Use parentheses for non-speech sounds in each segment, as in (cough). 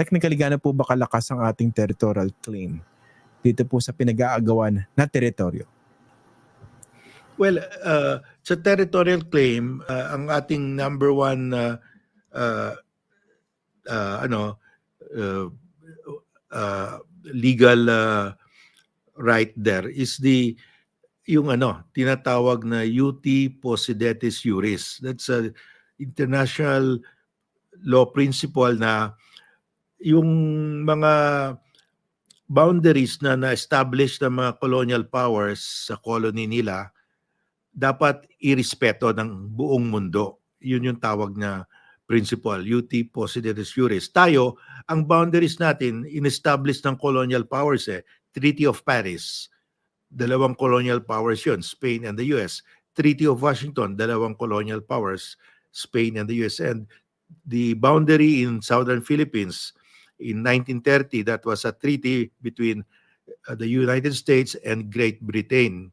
technically gaano po ba kalakas ang ating territorial claim dito po sa pinag-aagawan na teritoryo? Well, uh, sa territorial claim, uh, ang ating number one uh, uh, uh, ano uh, uh, legal uh, right there is the yung ano tinatawag na UT Possidetis Juris. That's a international law principle na yung mga boundaries na na-establish ng mga colonial powers sa colony nila dapat irespeto ng buong mundo. Yun yung tawag na principle, UT Possidetis Juris. Tayo, ang boundaries natin, in-establish ng colonial powers eh, Treaty of Paris, dalawang colonial powers yun, Spain and the US. Treaty of Washington, dalawang colonial powers, Spain and the US. And the boundary in southern Philippines in 1930, that was a treaty between uh, the United States and Great Britain.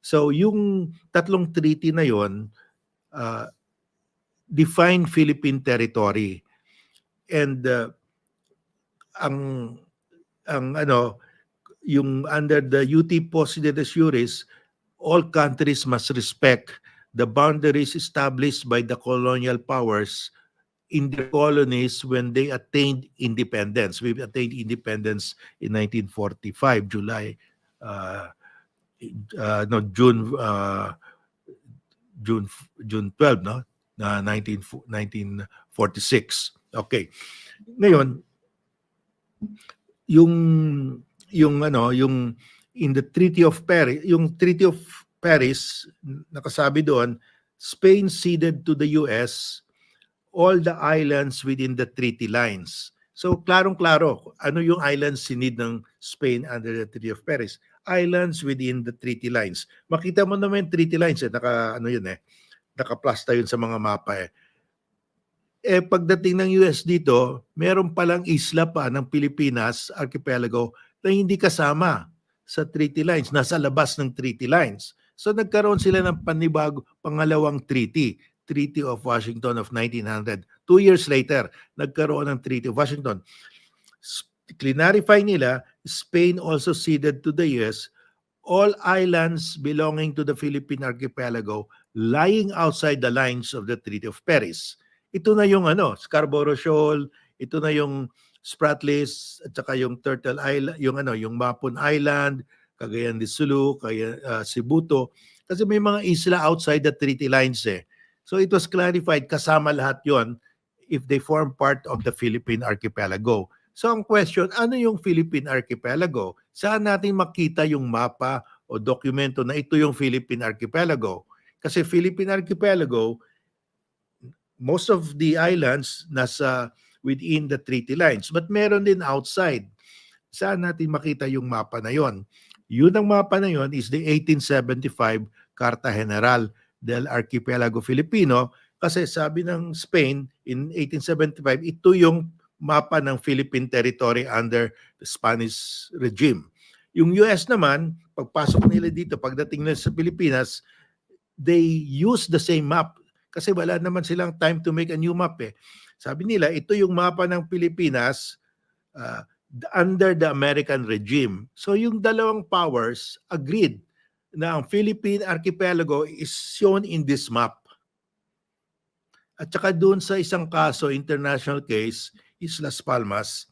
So yung tatlong treaty na yon uh, define Philippine territory. And uh, ang ang ano yung under the UT Possidetis Juris, all countries must respect the boundaries established by the colonial powers in their colonies when they attained independence. We attained independence in 1945, July, uh, uh, no, June, uh, June, June 12, no? Na 19, 1946. Okay. Ngayon, yung yung ano, yung in the Treaty of Paris, yung Treaty of Paris, nakasabi doon, Spain ceded to the US all the islands within the treaty lines. So, klarong-klaro, ano yung islands sinid ng Spain under the Treaty of Paris? Islands within the treaty lines. Makita mo naman yung treaty lines, eh, naka, ano yun eh, nakaplasta yun sa mga mapa eh. Eh, pagdating ng US dito, meron palang isla pa ng Pilipinas, archipelago, na hindi kasama sa treaty lines, nasa labas ng treaty lines. So nagkaroon sila ng panibago, pangalawang treaty, Treaty of Washington of 1900. Two years later, nagkaroon ng Treaty of Washington. Clarify nila, Spain also ceded to the US all islands belonging to the Philippine archipelago lying outside the lines of the Treaty of Paris. Ito na yung ano, Scarborough Shoal, ito na yung Spratlys at saka yung Turtle Island, yung ano, yung Mapon Island, Cagayan de Sulu, kaya uh, Sibuto kasi may mga isla outside the treaty lines eh. So it was clarified kasama lahat 'yon if they form part of the Philippine archipelago. So ang question, ano yung Philippine archipelago? Saan natin makita yung mapa o dokumento na ito yung Philippine archipelago? Kasi Philippine archipelago, most of the islands nasa within the treaty lines. But meron din outside. Saan natin makita yung mapa na yon? Yun ang mapa na yon is the 1875 Carta General del Archipelago Filipino kasi sabi ng Spain in 1875 ito yung mapa ng Philippine territory under the Spanish regime. Yung US naman, pagpasok nila dito, pagdating nila sa Pilipinas, they use the same map kasi wala naman silang time to make a new map eh. Sabi nila, ito yung mapa ng Pilipinas uh, under the American regime. So yung dalawang powers agreed na ang Philippine archipelago is shown in this map. At saka doon sa isang kaso, international case, Islas Palmas,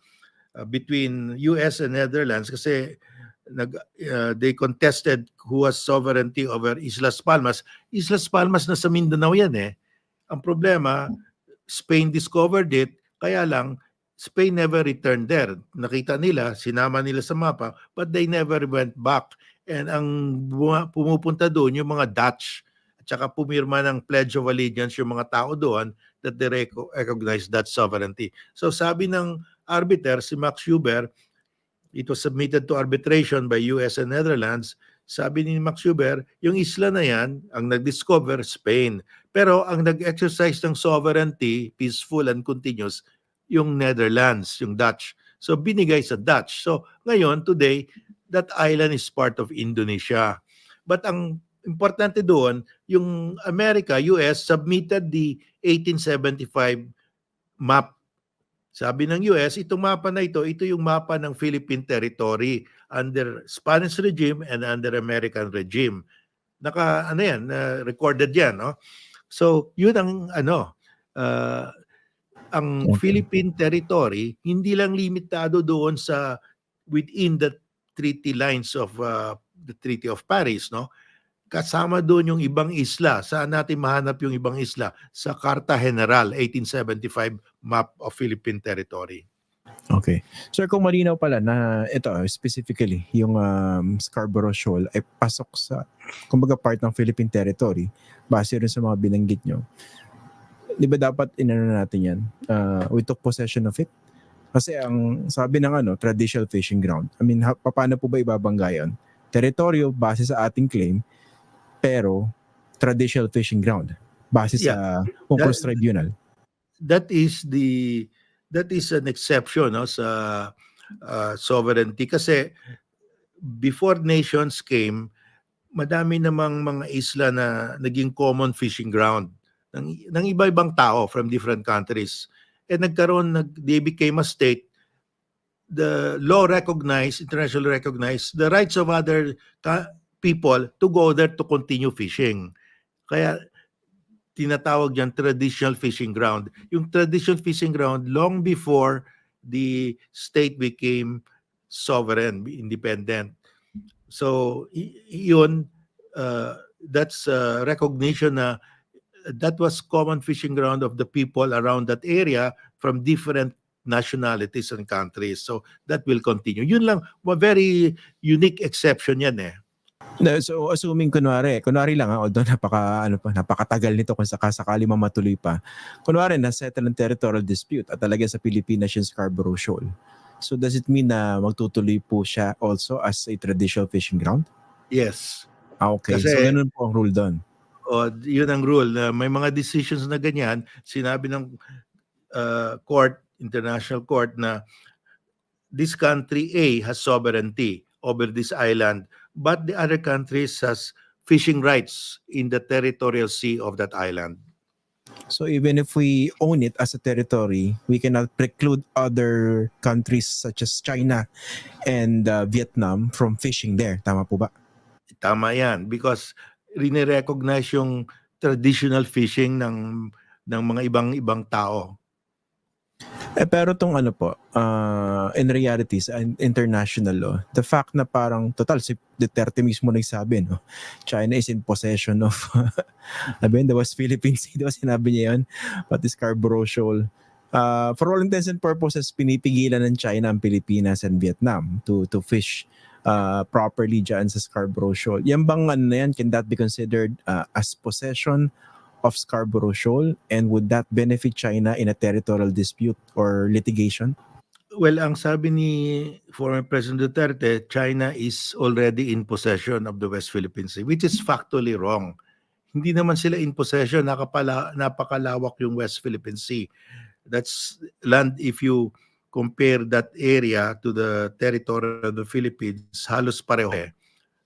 uh, between US and Netherlands kasi nag, uh, they contested who has sovereignty over Islas Palmas. Islas Palmas na sa Mindanao yan eh. Ang problema, Spain discovered it, kaya lang Spain never returned there. Nakita nila, sinama nila sa mapa, but they never went back. And ang pumupunta doon yung mga Dutch at saka pumirma ng Pledge of Allegiance yung mga tao doon that they reco- recognize that sovereignty. So sabi ng arbiter, si Max Huber, it was submitted to arbitration by US and Netherlands. Sabi ni Max Huber, yung isla na yan, ang nag-discover, Spain. Pero ang nag-exercise ng sovereignty, peaceful and continuous, yung Netherlands, yung Dutch. So binigay sa Dutch. So ngayon, today, that island is part of Indonesia. But ang importante doon, yung America, US, submitted the 1875 map Sabi ng US, itong mapa na ito, ito yung mapa ng Philippine territory under Spanish regime and under American regime. Naka ano yan, uh, recorded yan, no? So, yun ang ano, uh, ang Okay. Philippine territory hindi lang limitado doon sa within the treaty lines of uh, the Treaty of Paris, no? Kasama doon yung ibang isla. Saan natin mahanap yung ibang isla? Sa Carta General, 1875 map of Philippine territory. Okay. Sir, kung malinaw pala na ito specifically, yung um, Scarborough Shoal ay pasok sa, kumbaga part ng Philippine territory, base rin sa mga binanggit nyo, di ba dapat inano natin yan? Uh, we took possession of it? Kasi ang sabi ng ano, traditional fishing ground. I mean, ha, paano po ba ibabangga yun? Teritoryo base sa ating claim, pero traditional fishing ground base sa UNCLOS That- Tribunal. That is the that is an exception no sa uh, sovereignty kasi before nations came madami namang mga isla na naging common fishing ground ng, ng iba-ibang tao from different countries. And nagkaroon, nag, they became a state. The law recognized, international recognized the rights of other people to go there to continue fishing. Kaya tinatawag yan traditional fishing ground. Yung traditional fishing ground long before the state became sovereign, independent. So yun uh, that's uh, recognition na that was common fishing ground of the people around that area from different nationalities and countries. So that will continue. Yun lang, very unique exception yan eh. No, so assuming kunwari, kunwari lang ha, although napaka ano pa, napakatagal nito kung sakasakali mamatuloy pa. Kunwari na settle ng territorial dispute at talaga sa Pilipinas yung Scarborough Shoal. So does it mean na magtutuloy po siya also as a traditional fishing ground? Yes. Ah, okay. so Kasi- ganun po ang rule doon. O, yun ang rule na may mga decisions na ganyan, sinabi ng uh, court, international court na this country A has sovereignty over this island, but the other countries has fishing rights in the territorial sea of that island. So even if we own it as a territory, we cannot preclude other countries such as China and uh, Vietnam from fishing there. Tama po ba? Tama yan because rinirecognize yung traditional fishing ng ng mga ibang ibang tao. Eh, pero tong ano po, uh, in reality, sa in- international law, the fact na parang, total, si Duterte mismo nagsabi, no? China is in possession of, (laughs) sabi yun, the West Philippine Sea, di ba sinabi niya yun? Pati Scarborough Shoal. Uh, for all intents and purposes, pinipigilan ng China ang Pilipinas and Vietnam to to fish uh, properly dyan sa Scarborough Shoal. Yan bang ano na yan, can that be considered uh, as possession of Scarborough Shoal and would that benefit China in a territorial dispute or litigation? Well, ang sabi ni former President Duterte, China is already in possession of the West Philippine Sea, which is factually wrong. Hindi naman sila in possession, nakapala, napakalawak yung West Philippine Sea. That's land, if you compare that area to the territory of the Philippines, halos pareho eh,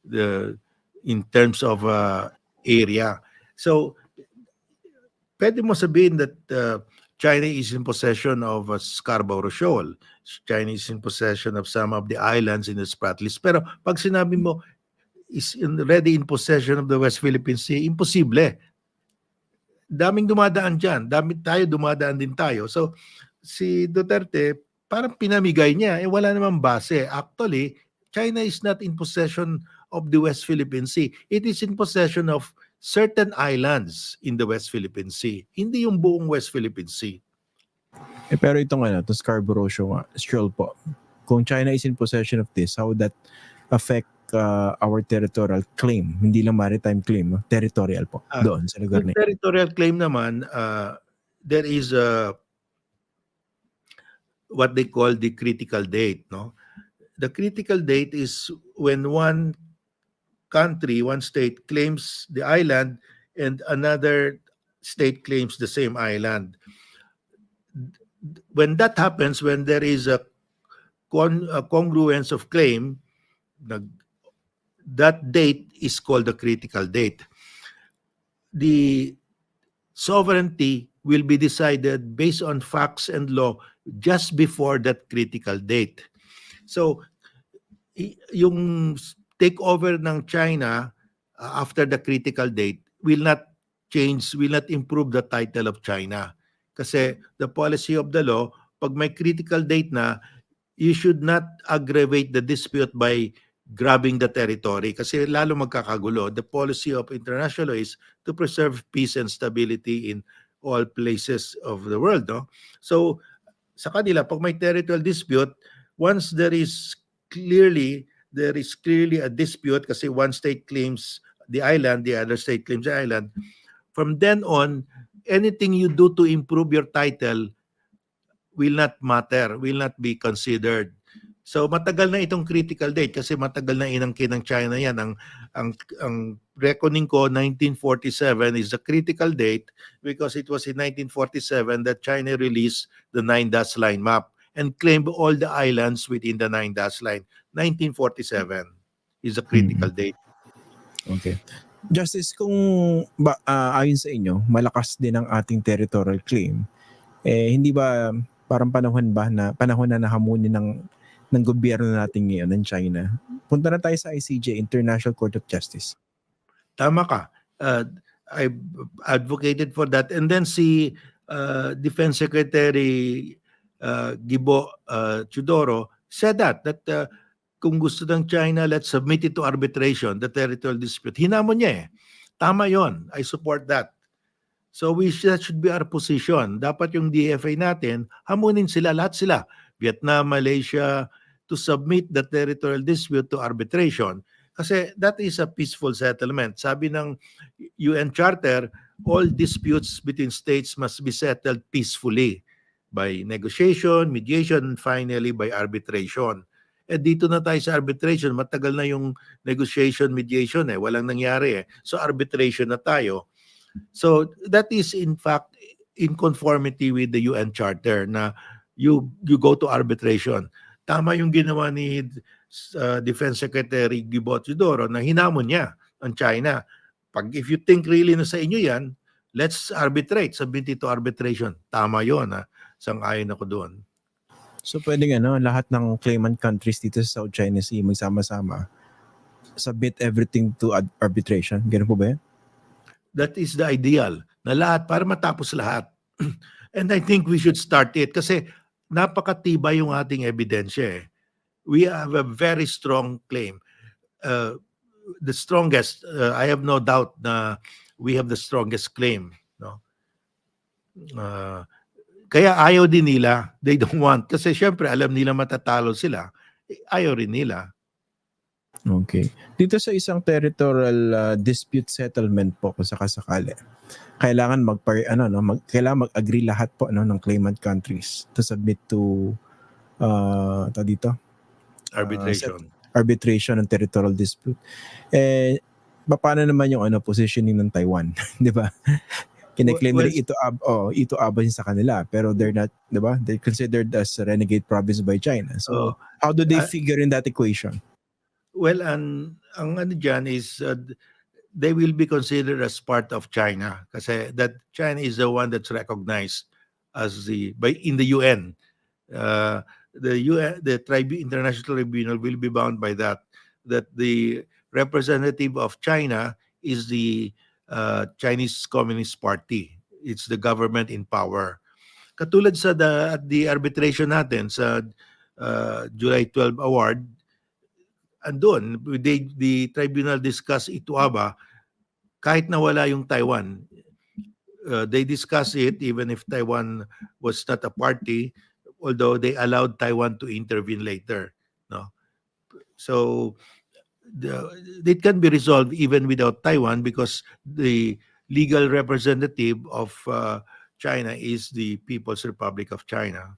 the, in terms of uh, area. So, pwede mo sabihin that uh, China is in possession of uh, Scarborough Shoal. China is in possession of some of the islands in the Spratlys. Pero pag sinabi mo is in, already in possession of the West Philippine Sea, imposible. Daming dumadaan dyan. Dami tayo, dumadaan din tayo. So, si Duterte, parang pinamigay niya. Eh, wala namang base. Actually, China is not in possession of the West Philippine Sea. It is in possession of certain islands in the West Philippine Sea. Hindi yung buong West Philippine Sea. Eh, pero itong ano, itong Scarborough Shoal, po, kung China is in possession of this, how would that affect uh, our territorial claim? Hindi lang maritime claim, territorial po, Ah, doon sa lugar na yun. territorial claim naman, uh, there is a what they call the critical date, no? The critical date is when one country, one state claims the island and another state claims the same island. When that happens, when there is a, con- a congruence of claim, nag, that date is called the critical date. The sovereignty will be decided based on facts and law just before that critical date. So, yung takeover ng China uh, after the critical date will not change, will not improve the title of China. Kasi the policy of the law, pag may critical date na, you should not aggravate the dispute by grabbing the territory kasi lalo magkakagulo. The policy of international law is to preserve peace and stability in all places of the world. No? So, sa kanila, pag may territorial dispute, once there is clearly, there is clearly a dispute kasi one state claims the island, the other state claims the island, from then on, anything you do to improve your title will not matter, will not be considered. So matagal na itong critical date kasi matagal na inangkin ng China yan. Ang, ang, ang reckoning ko, 1947 is the critical date because it was in 1947 that China released the nine dash line map and claimed all the islands within the nine dash line. 1947 is the critical date. Okay. Justice, kung ba, ah, ayon sa inyo, malakas din ang ating territorial claim, eh hindi ba parang panahon ba na panahon na nahamunin ng ng gobyerno natin ngayon ng China? Punta na tayo sa ICJ, International Court of Justice. Tama ka. Uh, I advocated for that. And then si uh, Defense Secretary uh, Gibo uh, Chudoro said that, that uh, kung gusto ng China, let's submit it to arbitration, the territorial dispute. Hinamon niya eh. Tama yon. I support that. So we that should be our position. Dapat yung DFA natin, hamunin sila, lahat sila. Vietnam, Malaysia, to submit the territorial dispute to arbitration. Kasi that is a peaceful settlement. Sabi ng UN Charter, all disputes between states must be settled peacefully by negotiation, mediation, and finally by arbitration. Eh dito na tayo sa arbitration, matagal na yung negotiation, mediation eh, walang nangyari eh. So arbitration na tayo. So that is in fact in conformity with the UN Charter na you you go to arbitration. Tama yung ginawa ni uh, Defense Secretary Gibot Sidoro na hinamon niya ang China. Pag if you think really na sa inyo yan, let's arbitrate, submit it to arbitration. Tama yon ha. Sang-ayon ako doon. So pwedeng ano, lahat ng claimant countries dito sa South China Sea magsama-sama submit everything to arbitration. Ganun po ba yan? That is the ideal. Na lahat, para matapos lahat. (clears throat) And I think we should start it kasi napakatibay yung ating ebidensya eh. We have a very strong claim. Uh, the strongest, uh, I have no doubt na we have the strongest claim. No? Uh, kaya ayaw din nila, they don't want. Kasi syempre alam nila matatalo sila. Ayaw rin nila. Okay. Dito sa isang territorial uh, dispute settlement po kung sakasakali, kailangan mag ano no, mag, kailangan mag-agree lahat po no ng claimant countries to submit to uh ta dito Arbitration. arbitration ng territorial dispute. Eh pa- paano naman yung ano positioning ng Taiwan, (laughs) 'di ba? Kine-claim Well- nila ito ab oh, ito aban sa kanila pero they're not, 'di ba? They're considered as renegade province by China. So So, how do they uh, figure in that equation? Well, ang ang ano diyan is uh, they will be considered as part of China kasi that China is the one that's recognized as the by in the UN. Uh, the UN the tribu- international tribunal will be bound by that that the representative of China is the uh, Chinese Communist Party. It's the government in power. Katulad sa the, at the arbitration natin sa uh, July 12 award, andun, they, the tribunal discuss Ituaba, kahit nawala yung Taiwan, uh, they discuss it even if Taiwan was not a party, although they allowed Taiwan to intervene later. No, so the, it can be resolved even without Taiwan because the legal representative of uh, China is the People's Republic of China.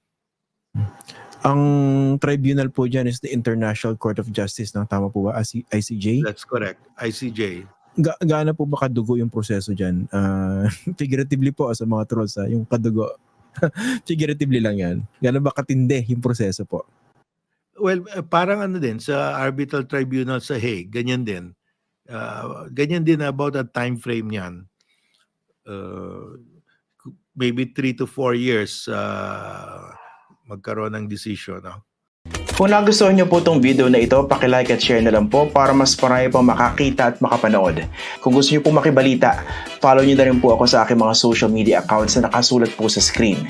Ang tribunal po dyan is the International Court of Justice, no? Tama po ba? IC- ICJ? That's correct. ICJ. Ga- gaano po ba kadugo yung proseso dyan? Ah, (laughs) figuratively po sa mga trolls, ha? yung kadugo. (laughs) figuratively lang yan. Gaano ba katindi yung proseso po? Well, uh, parang ano din sa arbitral tribunal sa Hague, ganyan din. Uh, ganyan din about a time frame niyan. Uh, maybe three to four years uh, magkaroon ng decision. No? Kung nagustuhan niyo po itong video na ito, like at share na lang po para mas marami pang makakita at makapanood. Kung gusto niyo po makibalita, follow niyo na rin po ako sa aking mga social media accounts na nakasulat po sa screen.